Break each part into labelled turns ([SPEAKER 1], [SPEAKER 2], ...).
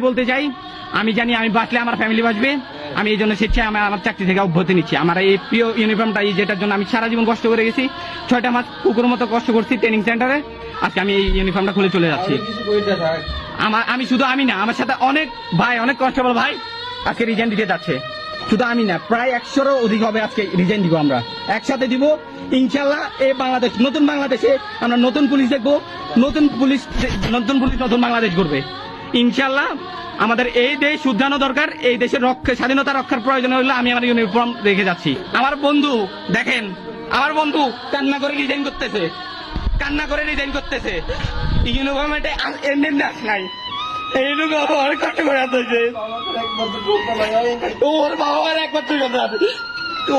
[SPEAKER 1] বলতে চাই? আমি জানি আমি বাঁচলে আমার ফ্যামিলি বাঁচবে। আমি এই জন্য স্বেচ্ছায় আমার আমার চাকরি থেকে অব্যাহতি নিচ্ছি। আমার এই প্রিয় ইউনিফর্মটা এই যেটার জন্য আমি সারা জীবন কষ্ট করে গেছি। ছয়টা মাস কুকুর মতো কষ্ট করছি ট্রেনিং সেন্টারে আজকে আমি এই ইউনিফর্মটা খুলে চলে যাচ্ছি। আমার আমি শুধু আমি না আমার সাথে অনেক ভাই অনেক কনস্টেবল ভাই আজকে রিজাইন দিতে যাচ্ছে। শুধু আমি না প্রায় একশোরও অধিক হবে আজকে রিজাইন দিব আমরা। একসাথে দিব ইনশাল্লাহ এই বাংলাদেশ নতুন বাংলাদেশে আমরা নতুন পুলিশ দেখব। নতুন পুলিশ নতুন পুলিশ নতুন বাংলাদেশ করবে ইনশাল্লাহ আমাদের এই দেশ শুদ্ধানো দরকার, এই দেশের রক্ষা, স্বাধীনতা রক্ষার প্রয়োজন হলে আমি আমার ইউনিফর্ম রেখে যাচ্ছি। আমার বন্ধু, দেখেন, আমার বন্ধু কান্না করে রিজাইন করতেছে। কান্না করে রিজাইন করতেছে। ওর বাবা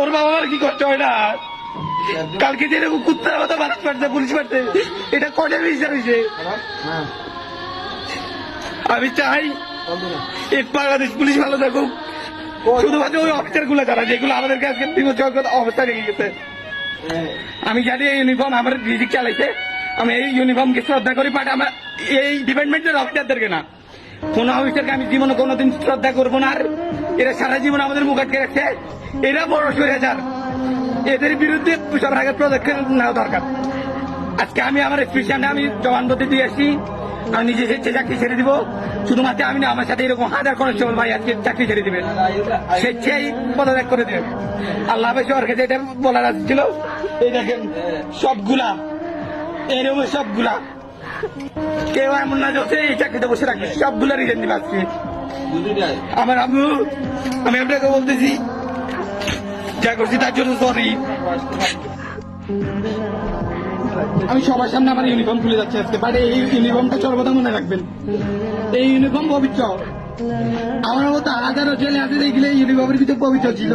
[SPEAKER 1] ওর কালকে কুত্তার মতো মানুষ পারছে পুলিশ পারছে এটা কটের বিচার হয়েছে আমি চাই এই বাংলাদেশ পুলিশ ভালো থাকুক। শুধুমাত্র ওই অফিসারগুলো যারা যেগুলো আমাদেরকে আজকে বিপজ্জনক অবস্থা রেখে গেছে। আমি জানি এই ইউনিফর্ম আমার রিজিক চালাইছে। আমি এই ইউনিফর্মকে শ্রদ্ধা করি বাট আমার এই ডিপার্টমেন্টের অফিসারদেরকে না। কোন অফিসারকে আমি জীবনে কোনোদিন শ্রদ্ধা করব না। আর এরা সারা জীবন আমাদের মুখ আটকে রাখছে। এরা বড় স্বৈরাচার এদের বিরুদ্ধে আগে পদক্ষেপ নেওয়া দরকার। আজকে আমি আমার স্পেশালে আমি জবানবন্দি দিয়ে আসি আমি নিজে স্বেচ্ছা চাকরি ছেড়ে দিব। শুধুমাত্র আমি না, আমার সাথে এরকম হাজার কনস্টেবল ভাই আজকে চাকরি ছেড়ে দিবেন স্বেচ্ছাই পদত্যাগ করে দেবেন আল্লাহ কাছে এটা বলার ছিল, এই দেখেন, সবগুলা এরকম সবগুলা। কেউ এমন না যে এই চাকরিতে বসে রাখবে সবগুলা রিজেন দিবে আজকে। আমার আম্মু, আমি আপনাকে বলতেছি, যা করছি তার জন্য সরি আমি সবার সামনে আমার ইউনিফর্ম খুলে যাচ্ছে আজকে। বাট এই ইউনিফর্মটা সর্বদা মনে রাখবেন। এই ইউনিফর্ম পবিত্র। আমার মতো হাজারো ছেলে আছে দেখলে ইউনিফর্মের ভিতরে পবিত্র ছিল।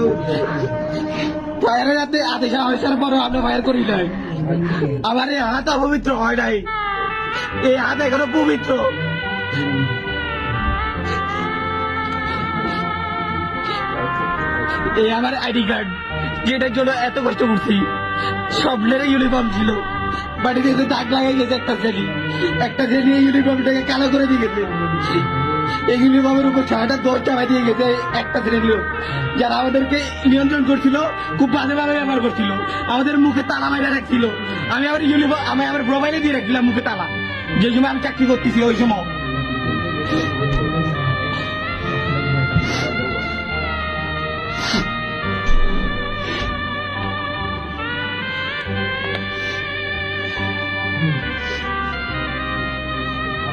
[SPEAKER 1] ফায়ারের হাতে আদেশ আসার পরও আমরা ফায়ার করি নাই। আমার এই হাত অপবিত্র হয় নাই। এই হাত এখনও পবিত্র। এই আমার আইডি কার্ড, যেটার জন্য এত কষ্ট করছি। স্বপ্নের ইউনিফর্ম ছিল। বাড়িতে এসে দাগ লাগাই গেছে একটা শ্রেণি। একটা শ্রেণি ইউনিফর্মটাকে কালো করে দিয়ে গেছে। এই ইউনিফর্মের উপর ছাড়াটা দশ চাপা দিয়ে গেছে একটা শ্রেণি লোক। যারা আমাদেরকে নিয়ন্ত্রণ করছিল, খুব বাজেভাবে ব্যবহার করছিল। আমাদের মুখে তালা মাইরা রাখছিল। আমি আমার ইউনিফর্ম আমি আমার প্রোফাইলে দিয়ে রাখছিলাম মুখে তালা। যে সময় আমি চাকরি করতেছি, ওই সময়।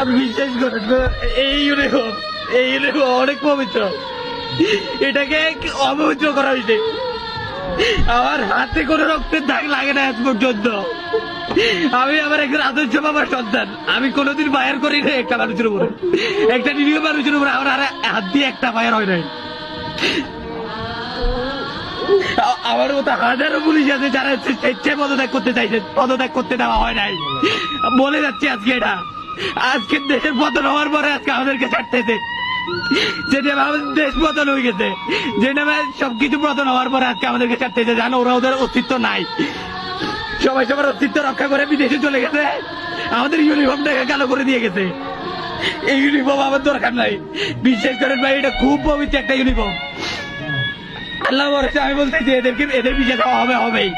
[SPEAKER 1] আমি বিশ্বাস করেন এই এই অনেক পবিত্র। এটাকে অপবিত্র করা হয়েছে। আমার হাতে কোনো রক্তের দাগ লাগে না আজ পর্যন্ত। আমি আমার একজন আদর্শ বাবার সন্তান। আমি কোনোদিন বায়ার করি না একটা মানুষের উপরে। একটা নিরীহ মানুষের উপরে আমার আর হাত দিয়ে একটা বায়ার হয় নাই। আমার মতো হাজারো পুলিশ আছে যারা স্বেচ্ছায় পদত্যাগ করতে চাইছে পদত্যাগ করতে দেওয়া হয় নাই। বলে যাচ্ছে আজকে এটা। আজকে দেশের পতন হওয়ার পরে আজকে আমাদেরকে ছাড়তেছে। যেটা আমাদের দেশ পতন হয়ে গেছে যে নামে সবকিছু পতন হওয়ার পরে আজকে আমাদেরকে ছাড়তেছে জানো, ওরা ওদের অস্তিত্ব নাই। সবাই সবার অস্তিত্ব রক্ষা করে বিদেশে চলে গেছে। আমাদের ইউনিফর্মটাকে কালো করে দিয়ে গেছে। এই ইউনিফর্ম আমার দরকার নাই। বিশ্বাস করেন ভাই, এটা খুব পবিত্র একটা ইউনিফর্ম আল্লাহ বলছে আমি বলতেছি এদেরকে এদের বিচার দেওয়া হবে, হবেই।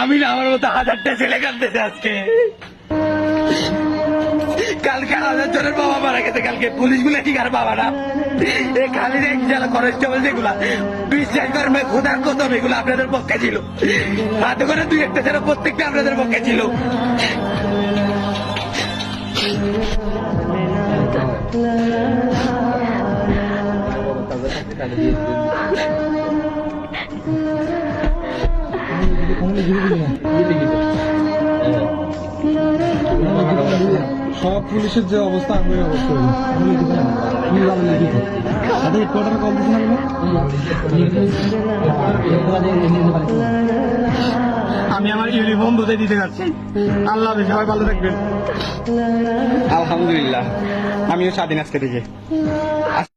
[SPEAKER 1] আমি না, আমার মতো হাজারটা ছেলে কাঁদতেছে আজকে। জনের বাবা মারা গেছে কালকে। পুলিশগুলো ঠিক আর বাবা না। এই খালি জেলা কনস্টেবল যেগুলা, বিশ্বাস করেন ভাই খোদার কদম এগুলো আপনাদের পক্ষে ছিল। হাতে করে দুই একটা ছেলে প্রত্যেকটা আপনাদের পক্ষে ছিল।
[SPEAKER 2] দিয়ে
[SPEAKER 3] সব পুলিশের যে অবস্থা আমি অবস্থা তাদের হেডকোয়ার্টারে কল দিচ্ছেন
[SPEAKER 1] আমি আমার ইউনিফর্ম বুঝে দিতে যাচ্ছি। আল্লাহ সবাই ভালো থাকবেন। আলহামদুলিল্লাহ। আমিও স্বাধীন আজকে থেকে।